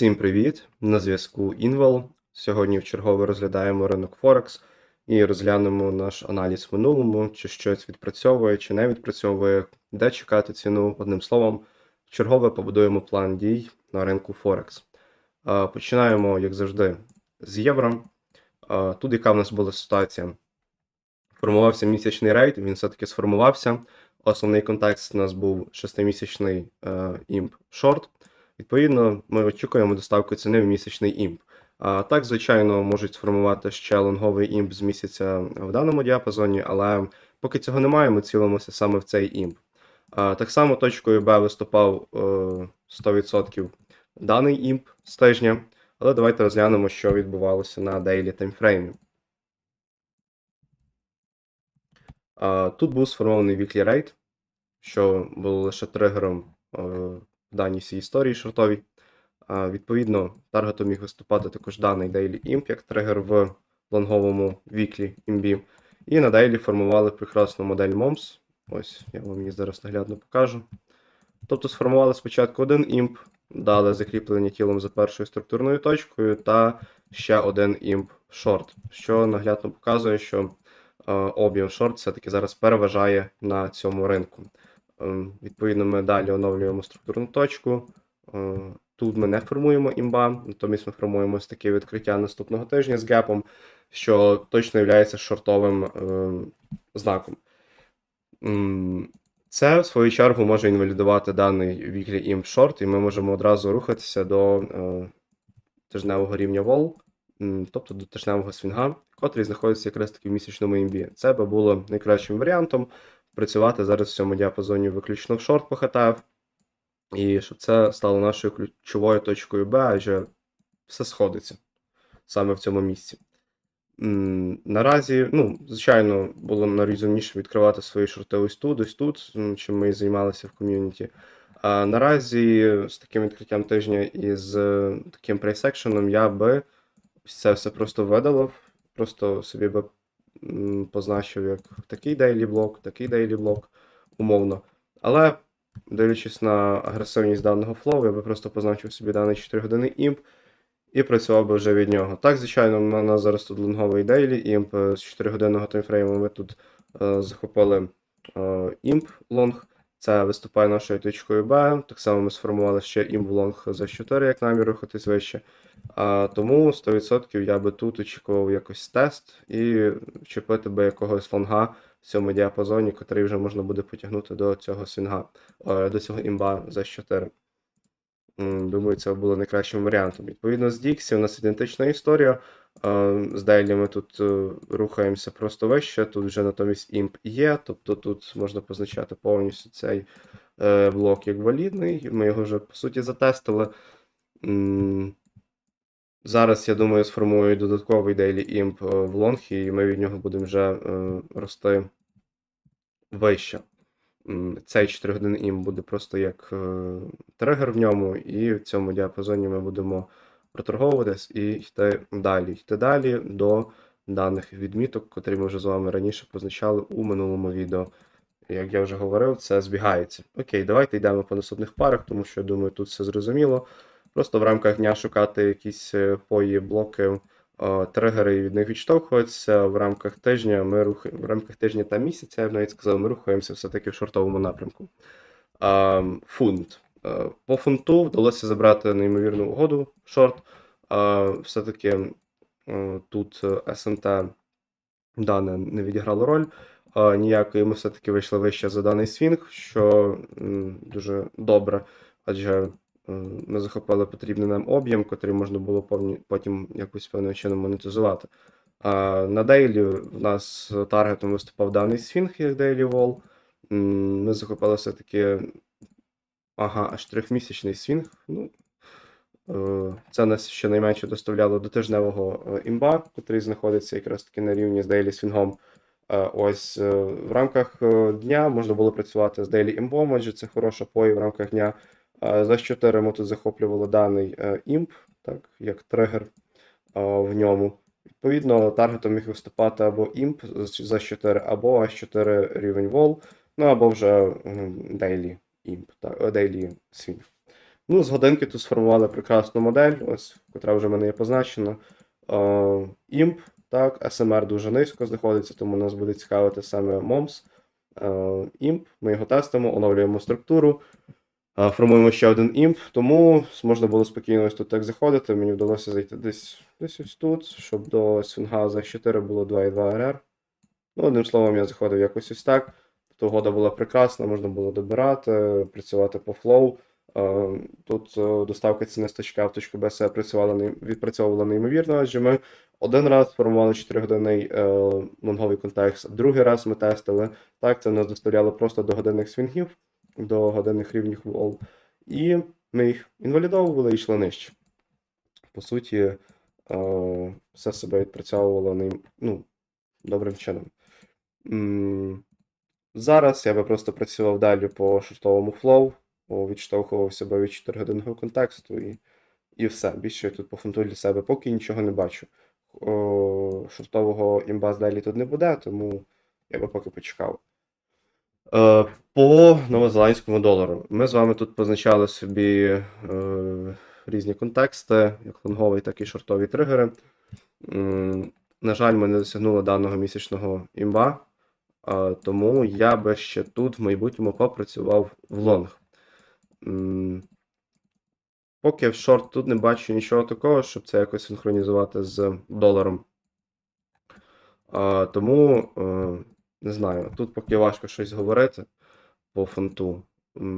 Всім привіт! На зв'язку Інвел. Сьогодні в чергове розглядаємо ринок Форекс і розглянемо наш аналіз в минулому, чи щось відпрацьовує, чи не відпрацьовує, де чекати ціну. Одним словом, в чергове побудуємо план дій на ринку Форекс. Починаємо, як завжди, з євро. Тут яка в нас була ситуація? Формувався місячний рейд, він все-таки сформувався. Основний контекст у нас був 6-місячний е, імп шорт. Відповідно, ми очікуємо доставку ціни в місячний імп. А так, звичайно, можуть сформувати ще лонговий імп з місяця в даному діапазоні, але поки цього немає, ми цілимося саме в цей імп. А, так само точкою Б виступав е, 100% даний імп з тижня, але давайте розглянемо, що відбувалося на дейлі таймфреймі. Тут був сформований weekly rate, що було лише тригером е, даній всій історії шортовій. Відповідно, таргетом міг виступати також даний Daily Imp як тригер в лонговому weekly імбі. І на Daily формували прекрасну модель MOMS. Ось я вам її зараз наглядно покажу. Тобто сформували спочатку один імп, дали закріплення тілом за першою структурною точкою, та ще один імп шорт, що наглядно показує, що об'єм шорт все-таки зараз переважає на цьому ринку. Е, Відповідно, ми далі оновлюємо структурну точку. Е, Тут ми не формуємо імба, натомість ми формуємо ось таке відкриття наступного тижня з гепом, що точно є шортовим е, знаком. Це, в свою чергу, може інвалідувати даний weekly imp short, і ми можемо одразу рухатися до тижневого рівня вол, тобто до тижневого свінга, котрий знаходиться якраз таки в місячному імбі. Це би було найкращим варіантом працювати зараз в цьому діапазоні виключно в шорт по ХТФ, і щоб це стало нашою ключовою точкою Б, адже все сходиться саме в цьому місці. Наразі, ну, звичайно, було найрозумніше відкривати свої шорти ось тут, ось тут, чим ми і займалися в ком'юніті. А наразі з таким відкриттям тижня і з е, таким прейсекшеном я би це все просто видалив, просто собі би позначив як такий дейлі блок, такий дейлі блок, умовно. Але дивлячись на агресивність даного флоу, я би просто позначив собі даний 4 години імп і працював би вже від нього. Так, звичайно, у нас зараз тут лонговий дейлі імп з 4 годинного таймфрейму. Ми тут е, захопили е, імп лонг. Це виступає нашою точкою Б. Так само ми сформували ще імп лонг за 4, як намір рухатись вище. А, тому 100% я би тут очікував якось тест і вчепити би якогось лонга в цьому діапазоні, котрий вже можна буде потягнути до цього свінга, е, до цього імба за 4. Думаю, це було найкращим варіантом. Відповідно, з Dixie у нас ідентична історія. З Daily ми тут е, рухаємося просто вище, тут вже натомість імп є, тобто тут можна позначати повністю цей е, блок як валідний. Ми його вже по суті затестили. Зараз, я думаю, сформую додатковий Daily Imp е, в лонг, і ми від нього будемо вже рости вище. Цей 4 години ім буде просто як тригер в ньому, і в цьому діапазоні ми будемо проторговуватись і йти далі. Йти далі до даних відміток, котрі ми вже з вами раніше позначали у минулому відео. Як я вже говорив, це збігається. Окей, давайте йдемо по наступних парах, тому що я думаю, тут все зрозуміло. Просто в рамках дня шукати якісь е, пої, блоки, е, тригери і від них відштовхуватися. В рамках тижня ми рухаємо в рамках тижня та місяця, я б навіть сказав, ми рухаємося все-таки в шортовому напрямку. А, Фунт. Е, По фунту вдалося забрати неймовірну угоду шорт. Все-таки е, тут е, СМТ дане не відіграло роль. Ніякої ми все-таки вийшли вище за даний свінг, що дуже добре, адже е, ми захопили потрібний нам об'єм, котрий можна було потім якось певним чином монетизувати. На дейлі в нас таргетом виступав даний свінг як Daily Wall. Ми захопили все-таки ага, аж трьохмісячний свінг. Ну, е, це нас щонайменше доставляло до тижневого е, імба, який знаходиться якраз таки на рівні з Daily свінгом. Е, Ось в рамках дня можна було працювати з Daily імбом, адже це хороша пої в рамках дня. За 4 ми тут захоплювали даний імп, так, як тригер в ньому. Відповідно, таргетом міг виступати або імп за 4, або H4 рівень вол, ну або вже Daily імп, так, е, Daily Swing. Ну, з годинки тут сформували прекрасну модель, ось, котра вже в мене є позначена. Е, імп, так, SMR дуже низько знаходиться, тому нас буде цікавити саме MOMS. Е, імп, ми його тестимо, оновлюємо структуру, формуємо ще один імп, тому можна було спокійно ось тут так заходити. Мені вдалося зайти десь, десь ось тут, щоб до Свінгаза 4 було 2,2 RR. Ну, одним словом, я заходив якось ось так. Тобто угода була прекрасна, можна було добирати, працювати по флоу. Е, Тут е, доставка ціни з точки А в точку Б працювала відпрацьовувала неймовірно, адже ми один раз формували 4-годинний е, лонговий контекст, другий раз ми тестили. Так, це нас доставляло просто до годинних свінгів, до годинних рівнів вол. І ми їх інвалідовували і йшли нижче. По суті, все себе відпрацьовувало ну, добрим чином. Зараз я би просто працював далі по шортовому флоу, о, відштовхував себе від 4-годинного контексту і, і все. Більше я тут по фунту для себе поки нічого не бачу. О, шортового імба далі тут не буде, тому я би поки почекав. Е, по новозеландському долару. Ми з вами тут позначали собі е, різні контексти, як лонговий, так і шортові тригери. М, На жаль, ми не досягнули даного місячного імба. Тому я би ще тут в майбутньому попрацював в лонг. Поки в шорт тут не бачу нічого такого, щоб це якось синхронізувати з доларом. Тому е, не знаю, тут поки важко щось говорити по фунту.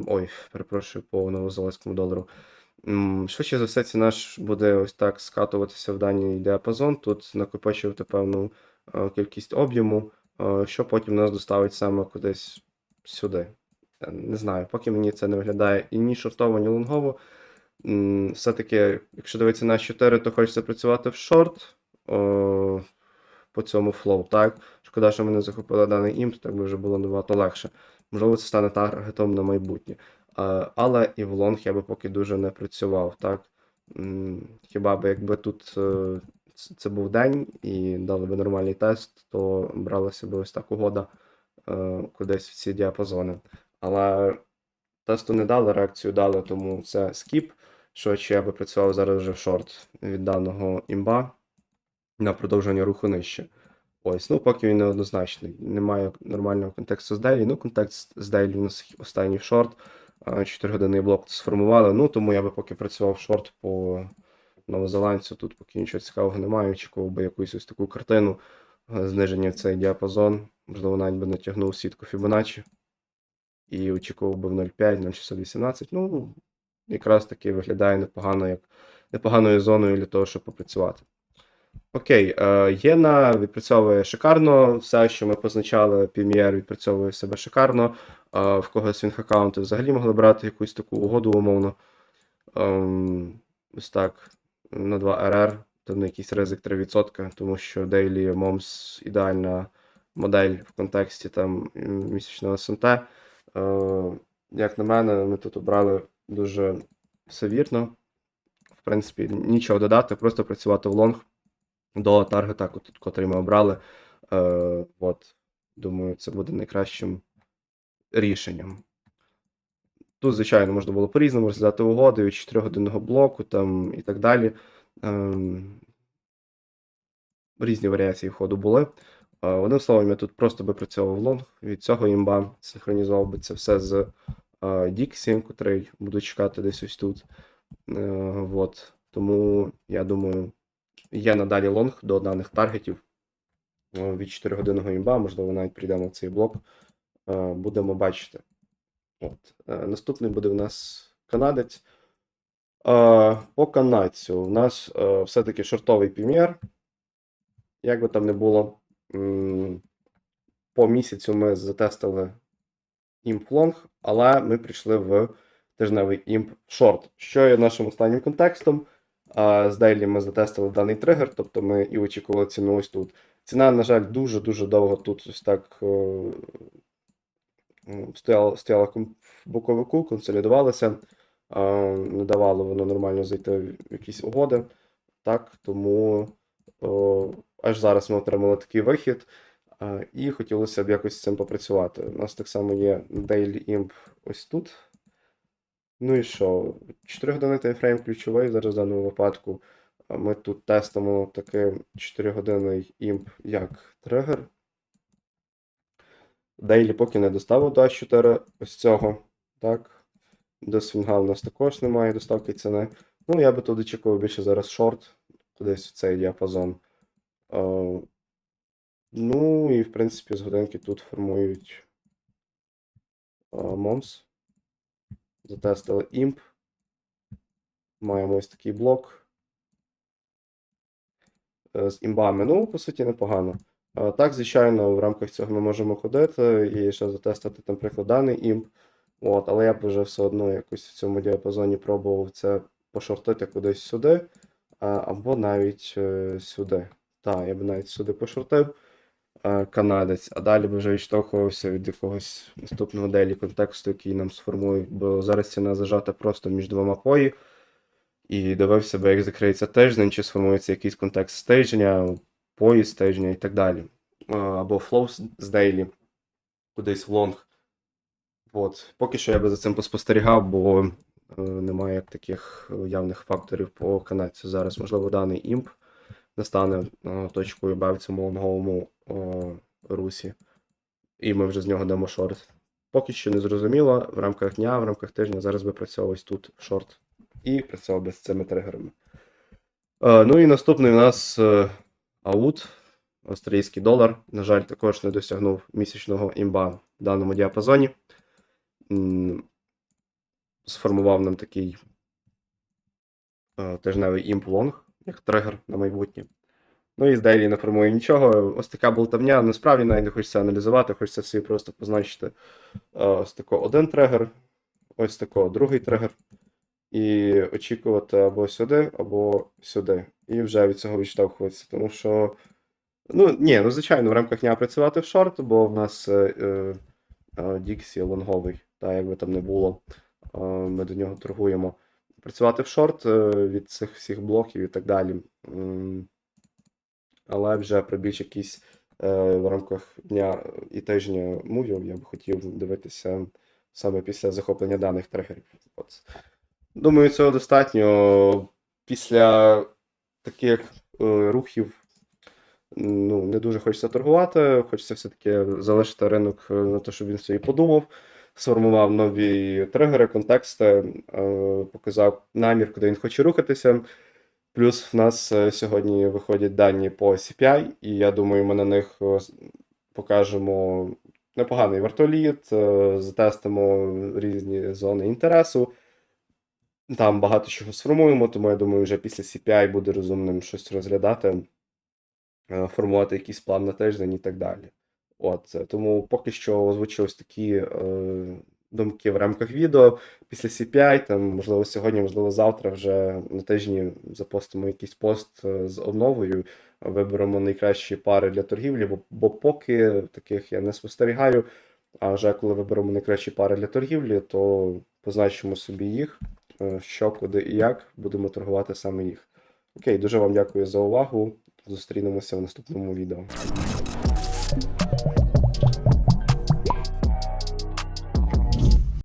Ой, перепрошую, по новозеландському долару. Швидше за все, ціна ж буде ось так скатуватися в даний діапазон. Тут накопичувати певну е, кількість об'єму, що потім нас доставить саме кудись сюди. Е, Не знаю, поки мені це не виглядає і ні шортово, ні лонгово. Все-таки, якщо дивитися на 4, то хочеться працювати в шорт о, по цьому флоу, так? Шкода, що ми не захопили даний імп, так би вже було набагато легше. Можливо, це стане таргетом на майбутнє. Е, Але і в лонг я би поки дуже не працював, так? Хіба би якби тут е, це був день і дали би нормальний тест, то бралася би ось так угода е, кудись в ці діапазони. Але тесту не дали, реакцію дали, тому це скіп. Що я би працював зараз вже в шорт від даного імба на продовження руху нижче. Ось, ну поки він неоднозначний. Немає нормального контексту з Дейлі. Ну, контекст з Дейлі у нас останній шорт. 4 годинний блок сформували. Ну, тому я би поки працював в шорт по новозеландцю. Тут поки нічого цікавого немає. Очікував би якусь ось таку картину. е, Зниження в цей діапазон. Можливо, навіть би натягнув сітку Fibonacci. І очікував би в 0,5, 0,618. Ну, якраз таки виглядає непогано, як непоганою зоною для того, щоб попрацювати. Окей, е, Єна відпрацьовує шикарно. Все, що ми позначали, PMR відпрацьовує себе шикарно. Е, в когось він взагалі могли брати якусь таку угоду умовно. Ем, ось так, на 2 RR, на якийсь ризик 3%, тому що Daily MOMS ідеальна модель в контексті там місячного СНТ. Е, як на мене, ми тут обрали дуже все вірно. В принципі, нічого додати, просто працювати в лонг до таргета, котрий ми обрали. Е, от, думаю, це буде найкращим рішенням. Тут, звичайно, можна було по-різному розглядати угоди від 4-годинного блоку там, і так далі. Ем, різні варіації входу були. Е, Одним словом, я тут просто би працював лонг. Від цього імба синхронізував би це все з е, Dixie, котрий буду чекати десь ось тут. Е, от. Тому я думаю, є надалі лонг до даних таргетів е, від 4-годинного імба, можливо, навіть прийдемо в цей блок. Е, Будемо бачити. От. Е, Наступний буде у нас канадець. Е, По канадцю у нас е, все-таки шортовий пім'єр. Як би там не було, по місяцю ми затестили імп лонг, але ми прийшли в тижневий імп шорт. Що є нашим останнім контекстом? З Daily ми затестили даний тригер, тобто ми і очікували ціну ось тут. Ціна, на жаль, дуже-дуже довго тут ось так стояла, стояла в боковику, консолідувалася, не давало воно нормально зайти в якісь угоди. Так, тому аж зараз ми отримали такий вихід. І хотілося б якось з цим попрацювати. У нас так само є Daily Imp ось тут. Ну і що? 4 години таймфрейм ключовий зараз в даному випадку. Ми тут тестимо такий 4-годинний імп як тригер. Дейлі поки не доставив до А4 ось цього. Так. До свінга у нас також немає доставки ціни. Ну, я би тут очікував більше зараз шорт, кудись в цей діапазон. Е, ну, і в принципі, з годинки тут формують е, Момс. Затестили імп. Маємо ось такий блок. Е, З імбами. Ну, по суті, непогано. Так, звичайно, в рамках цього ми можемо ходити і ще затестити, наприклад, даний імп. От, але я б вже все одно якось в цьому діапазоні пробував це пошортити кудись сюди, або навіть е, сюди. Так, я б навіть сюди пошортив е, канадець, а далі б вже відштовхувався від якогось наступного делі контексту, який нам сформують, бо зараз ціна зажата просто між двома пої. І дивився би, як закриється тиждень, чи сформується якийсь контекст з тижня, пої тижня і так далі. Або флоу з- дейлі, кудись в лонг. От. Поки що я би за цим поспостерігав, бо е, немає таких е, явних факторів по канадцю. Зараз, можливо, даний імп не стане е, точкою Б в цьому лонговому русі, і ми вже з нього дамо шорт. Поки що не зрозуміло, в рамках дня, в рамках тижня зараз ось тут шорт і працював би з цими тригерами. Ну і наступний у нас аут, австралійський долар. На жаль, також не досягнув місячного імба в даному діапазоні. Сформував нам такий е, тижневий імп лонг, як тригер на майбутнє. Ну і з Дейлі не формує нічого. Ось така болтавня. Насправді навіть не хочеться аналізувати, хочеться собі просто позначити е, ось тако один тригер, ось тако другий тригер. І очікувати або сюди, або сюди. І вже від цього відштовхуватися. Тому що. Ну, ні, ну звичайно, в рамках дня працювати в шорт, бо в нас е, е, е, Діксі лонговий, та як би там не було, е, ми до нього торгуємо. Працювати в шорт е, від цих всіх блоків і так далі. Але вже про більш якісь е, в рамках дня і тижня мувів я б хотів дивитися саме після захоплення даних тригерів. Думаю, цього достатньо. Після таких е, рухів ну, не дуже хочеться торгувати, хочеться все-таки залишити ринок е, на те, щоб він собі подумав, сформував нові тригери, контексти, е, показав намір, куди він хоче рухатися. Плюс в нас сьогодні виходять дані по CPI, і я думаю, ми на них покажемо непоганий вертоліт, е, затестимо різні зони інтересу. Там багато чого сформуємо, тому я думаю, вже після CPI буде розумним щось розглядати е, формувати якийсь план на тиждень і так далі. От, е, тому поки що озвучив ось такі е, думки в рамках відео. Після CPI, там, можливо, сьогодні, можливо, завтра вже на тижні запостимо якийсь пост е, з обновою, виберемо найкращі пари для торгівлі, бо, бо поки таких я не спостерігаю. А вже коли виберемо найкращі пари для торгівлі, то позначимо собі їх, що, куди і як будемо торгувати саме їх. Окей, дуже вам дякую за увагу. Зустрінемося в наступному відео.